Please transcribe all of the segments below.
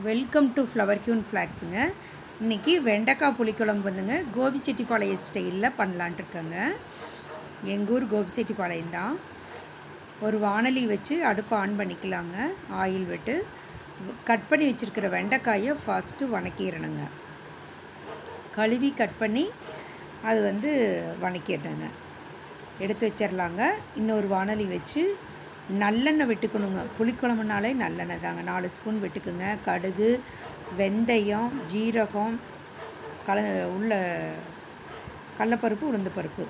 Welcome to flower queen ஃப்ளாக்ஸுங்க இன்றைக்கி வெண்டைக்காய் புளிக்குழம்பு வந்துங்க கோபிச்செட்டிப்பாளையம் ஸ்டைலில் பண்ணலான்ட்டு இருக்கேங்க எங்கள் ஊர் கோபிச்செட்டிப்பாளையம் தான். ஒரு வானலி வச்சு அடுப்பை ஆன் பண்ணிக்கலாங்க. ஆயில் விட்டு கட் பண்ணி வச்சுருக்கிற வெண்டைக்காயை ஃபஸ்ட்டு வணக்கிடணுங்க. கழுவி கட் பண்ணி அது வந்து வணக்கிடணுங்க. எடுத்து வச்சிடலாங்க இன்னொரு வானலி வச்சு நல்லெண்ணெய் விட்டுக்கணுங்க. புளிக்குழம்புனாலே நல்லெண்ணெய் தாங்க. நாலு ஸ்பூன் விட்டுக்குங்க. கடுகு வெந்தயம் ஜீரகம் கல உள்ள கடலப்பருப்பு உளுந்து பருப்பு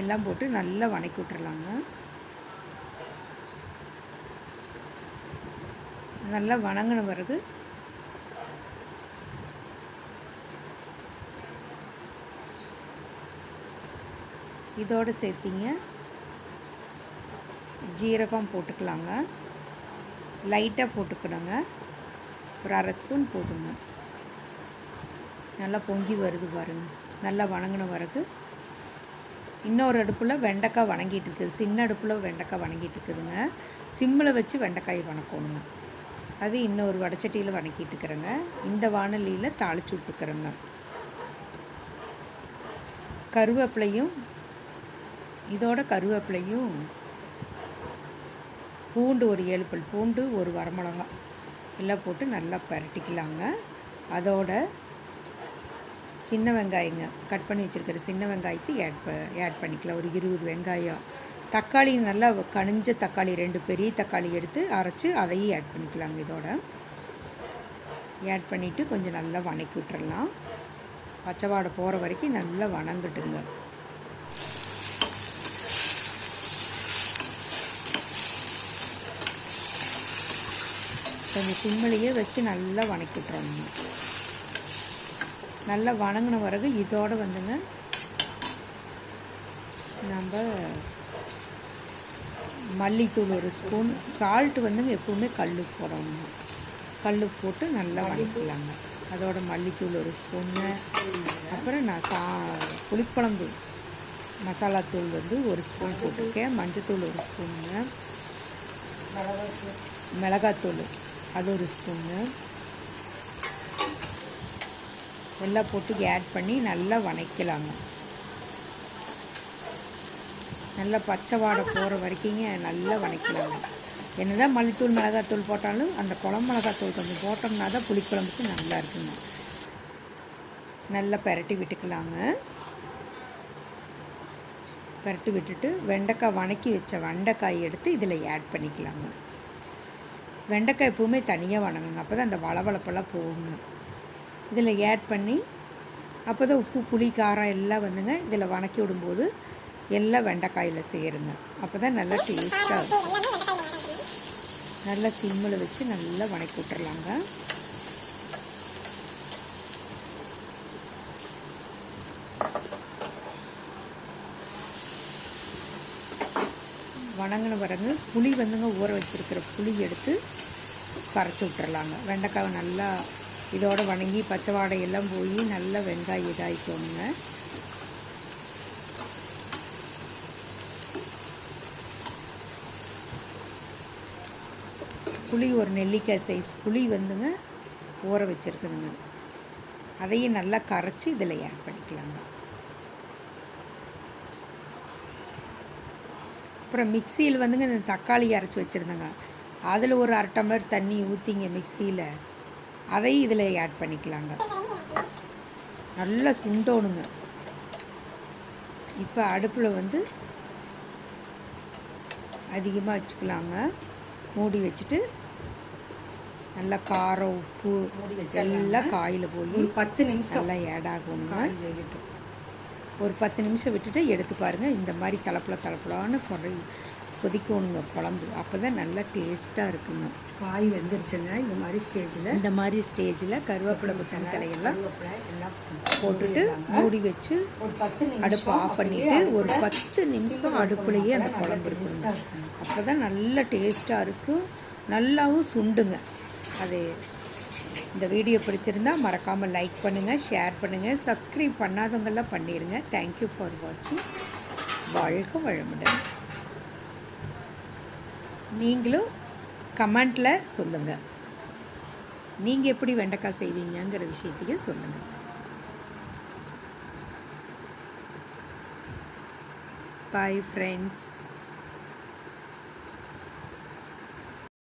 எல்லாம் போட்டு நல்லா வணக்கி விட்டுறலாங்க. நல்லா வணங்கின பிறகு இதோடு சேர்த்திங்க. ஜீரகம் போட்டுக்கலாங்க. லைட்டாக போட்டுக்கணுங்க. ஒரு அரை ஸ்பூன் போதுங்க. நல்லா பொங்கி வருது பாருங்க. நல்லா வணங்கின பிறகு இன்னொரு அடுப்பில் வெண்டைக்காய் வணங்கிட்டு இருக்குது. சின்ன அடுப்பில் வெண்டைக்காய் வணங்கிட்டு இருக்குதுங்க. சிம்மில் வச்சு வெண்டைக்காய் வணக்கணுங்க. அது இன்னொரு வடச்சட்டியில் வணக்கிட்டு இருக்கிறேங்க. இந்த வானலியில் தாளிச்சு விட்டுக்கிறேங்க. கருவேப்பிலையும் இதோட கருவேப்பிலையும் பூண்டு ஒரு ஏழு பல் பூண்டு ஒரு வரமிளகா. எல்லாம் போட்டு நல்லா பரட்டிக்கலாங்க. அதோட சின்ன வெங்காயங்க கட் பண்ணி வச்சுருக்கிற சின்ன வெங்காயத்தை ஆட் ப ஆட் பண்ணிக்கலாம். ஒரு இருபது வெங்காயம். தக்காளி நல்லா கனிஞ்ச தக்காளி ரெண்டு பெரிய தக்காளி எடுத்து அரைச்சி அதையும் ஆட் பண்ணிக்கலாங்க இதோட. ஆட் பண்ணிவிட்டு கொஞ்சம் நல்லா வணக்கி விட்டுறலாம். பச்சைவாடை போகிற வரைக்கும் நல்லா வணங்கட்டுங்க. கொஞ்சம் சிம்மிலேயே வச்சு நல்லா வணக்கி விட்றோங்க நல்லா வணங்கின பிறகு இதோடு வந்துங்க நம்ம மல்லித்தூள் ஒரு ஸ்பூன் சால்ட் வந்துங்க எப்பவுமே கல் போடணும். கல் போட்டு நல்லா வணக்கலாங்க அதோட மல்லித்தூள் ஒரு ஸ்பூன்னு அப்புறம் நான் சா புளிக்குழம்பு மசாலாத்தூள் வந்து ஒரு ஸ்பூன் போட்டிருக்கேன். மஞ்சத்தூள் ஒரு ஸ்பூனுங்க. மிளகாத்தூள். அது ஒரு ஸ்பூனு எல்லாம் போட்டு ஆட் பண்ணி நல்லா வணக்கலாங்க. நல்லா பச்சை வாடை போகிற வரைக்குங்க நல்லா வணக்கலாங்க. என்ன தான் மல்லித்தூள் மிளகாத்தூள் போட்டாலும் அந்த குழம்பு மிளகாத்தூள் கொஞ்சம் போட்டோம்னா தான் புளிக்குழம்புக்கு நல்லா இருக்குங்க. நல்லா பெரட்டி விட்டுக்கலாங்க. பெரட்டி விட்டுட்டு வெண்டைக்காய் வணக்கி வச்ச வெண்டைக்காய் எடுத்து இதில் ஆட் பண்ணிக்கலாங்க. வெண்டைக்காய் எப்போவுமே தனியாக வணங்குங்க. அப்போ தான் அந்த வளவளப்பெல்லாம் போகுங்க. இதில் ஆட் பண்ணி அப்போ தான் உப்பு புளி காரம் எல்லாம் வந்துங்க. இதில் வணக்கி விடும்போது எல்லாம் வெண்டைக்காயில் சேருங்க. அப்போ தான் நல்லா டேஸ்ட்டாக இருக்கும். நல்லா சிம்மில் வச்சு நல்லா வணக்கி விட்டுறலாங்க. வணங்கின பிறகு புளி வந்துங்க ஊற வச்சுருக்கிற புளி எடுத்து கரைச்சி விட்டுறலாங்க. வெண்டைக்காவை நல்லா இதோடு வணங்கி பச்சை வாடையெல்லாம் போய் நல்லா வெங்காயம் இதாகிக்கோங்க புளி ஒரு நெல்லிக்காய் சைஸ் புளி வந்துங்க ஊற வச்சுருக்குதுங்க. அதையும் நல்லா கரைச்சி இதில் ஆட் பண்ணிக்கலாங்க. அப்புறம் மிக்சியில் வந்துங்க இந்த தக்காளி அரைச்சி வச்சுருந்தேங்க. அதில் ஒரு அரை டம்ளர் தண்ணி ஊற்றிங்க மிக்சியில் அதையும் இதில் ஆட் பண்ணிக்கலாங்க. நல்லா சுண்டோணுங்க. இப்போ அடுப்பில் வந்து அதிகமாக வச்சுக்கலாங்க. மூடி வச்சுட்டு நல்லா காரம் உப்பு எல்லாம் காயில் போய் ஒரு பத்து நிமிஷம் நல்லா ஆட் ஆகணுங்க. காய் வேகட்டும். ஒரு பத்து நிமிஷம் விட்டுட்டு எடுத்து பாருங்கள் இந்த மாதிரி தலப்புல தலப்புலான்னு குறை கொதிக்கணுங்க குழம்பு. அப்போ தான் நல்லா டேஸ்ட்டாக இருக்குங்க. காய் வெந்துருச்சுங்க. இந்த மாதிரி ஸ்டேஜில் இந்த மாதிரி ஸ்டேஜில் கருவேப்பிலை தலையெல்லாம் எல்லாம் போட்டுட்டு மூடி வச்சு ஒரு பத்து நிமிஷம் அடுப்பு ஆஃப் பண்ணிவிட்டு ஒரு பத்து நிமிஷம் அடுப்புலையே அந்த குழம்பு இருக்குங்க. அப்போ தான் நல்ல டேஸ்ட்டாக இருக்கும். நல்லாவும் சுண்டுங்க. அது இந்த வீடியோ பிடிச்சிருந்தா மறக்காமல் லைக் பண்ணுங்கள் ஷேர் பண்ணுங்கள் சப்ஸ்கிரைப் பண்ணாதவங்களாம் பண்ணிடுங்க தேங்க்யூ ஃபார் வாட்சிங் வாழ்க வளமுடன். நீங்களும் கமெண்ட்டில் சொல்லுங்கள் நீங்கள் எப்படி வெண்டைக்காய் செய்வீங்கங்கிற விஷயத்தையும் சொல்லுங்கள் பாய் ஃப்ரெண்ட்ஸ்